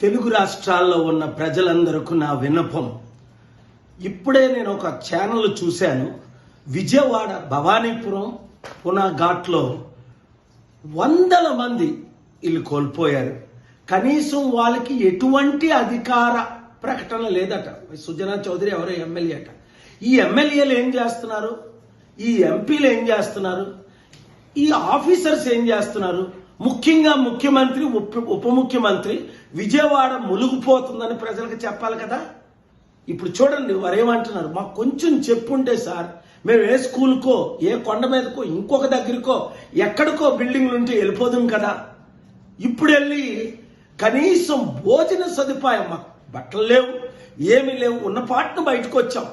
తెలుగు రాష్ట్రాల్లో ఉన్న ప్రజలందరికీ నా విన్నపం. ఇప్పుడే నేను ఒక ఛానల్ చూశాను. విజయవాడ భవానీపురం పునాఘాట్లో వందల మంది వీళ్ళు కోల్పోయారు. కనీసం వాళ్ళకి ఎటువంటి అధికార ప్రకటన లేదట. సుజనా చౌదరి ఎవరో ఎమ్మెల్యే అట. ఈ ఎమ్మెల్యేలు ఏం చేస్తున్నారు? ఈ ఎంపీలు ఏం చేస్తున్నారు? ఈ ఆఫీసర్స్ ఏం చేస్తున్నారు? ముఖ్యంగా ముఖ్యమంత్రి ఉప ఉప ముఖ్యమంత్రి విజయవాడ ములుగుపోతుందని ప్రజలకు చెప్పాలి కదా? ఇప్పుడు చూడండి వారు ఏమంటున్నారు మాకు కొంచెం చెప్పుంటే సార్ మేము ఏ స్కూల్కో ఏ కొండ మీదకో ఇంకొక దగ్గరికో ఎక్కడికో బిల్డింగ్లు ఉంటే వెళ్ళిపోదాం కదా? ఇప్పుడు వెళ్ళి కనీసం భోజన సదుపాయం మాకు బట్టలు లేవు ఏమీ లేవు ఉన్న పాటను బయటకు వచ్చాం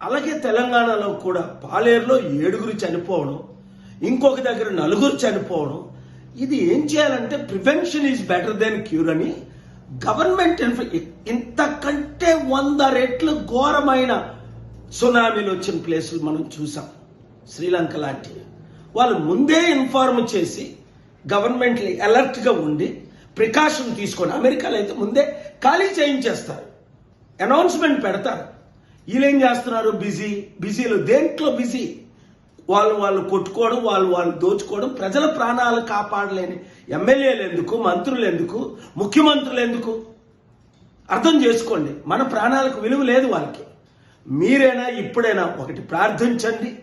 అలాగే తెలంగాణలో కూడా పాలేరులో ఏడుగురు చనిపోవడం ఇంకొక దగ్గర నలుగురు చనిపోవడం ఇది ఏం చేయాలంటే prevention is better then cure అని గవర్నమెంట్ ఇంతకంటే వంద రెట్లు ఘోరమైన సునామీలు వచ్చిన ప్లేసులు మనం చూసాం. శ్రీలంక లాంటివి. వాళ్ళు ముందే ఇన్ఫార్మ్ చేసి గవర్నమెంట్ అలర్ట్గా ఉండి ప్రికాషన్ తీసుకొని అమెరికాలో అయితే ముందే ఖాళీ చేయించేస్తారు. అనౌన్స్మెంట్ పెడతారు. వీళ్ళేం చేస్తున్నారు? బిజీ బిజీలో దేంట్లో బిజీ? వాళ్ళు వాళ్ళు కొట్టుకోవడం వాళ్ళు వాళ్ళు దోచుకోవడం ప్రజల ప్రాణాలు కాపాడలేని ఎమ్మెల్యేలు ఎందుకు మంత్రులు ఎందుకు ముఖ్యమంత్రులు ఎందుకు? అర్థం చేసుకోండి. మన ప్రాణాలకు విలువ లేదు వాళ్ళకి. మీరైనా ఇప్పుడైనా ఒకటి ప్రార్థించండి.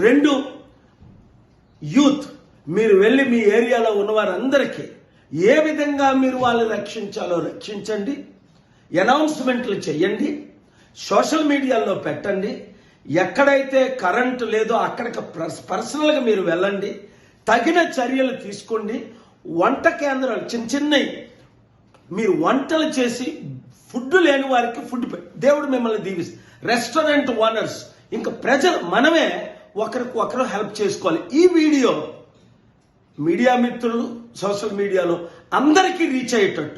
రెండు యూత్ మీరు వెళ్ళి మీ ఏరియాలో ఉన్న వారందరికీ ఏ విధంగా మీరు వాళ్ళని రక్షించాలో రక్షించండి. అనౌన్స్మెంట్లు చేయండి. సోషల్ మీడియాలో పెట్టండి. ఎక్కడైతే కరెంటు లేదో అక్కడికి పర్సనల్గా మీరు వెళ్ళండి. తగిన చర్యలు తీసుకోండి. వంట కేంద్రాలు చిన్న చిన్నవి. మీరు వంటలు చేసి ఫుడ్ లేని వారికి ఫుడ్ దేవుడు మిమ్మల్ని దీవిస్ రెస్టారెంట్ ఓనర్స్ ఇంకా ప్రజలు మనమే ఒకరికి ఒకరు హెల్ప్ చేసుకోవాలి. ఈ వీడియో మీడియా మిత్రులు సోషల్ మీడియాలో అందరికీ రీచ్ అయ్యేటట్టు.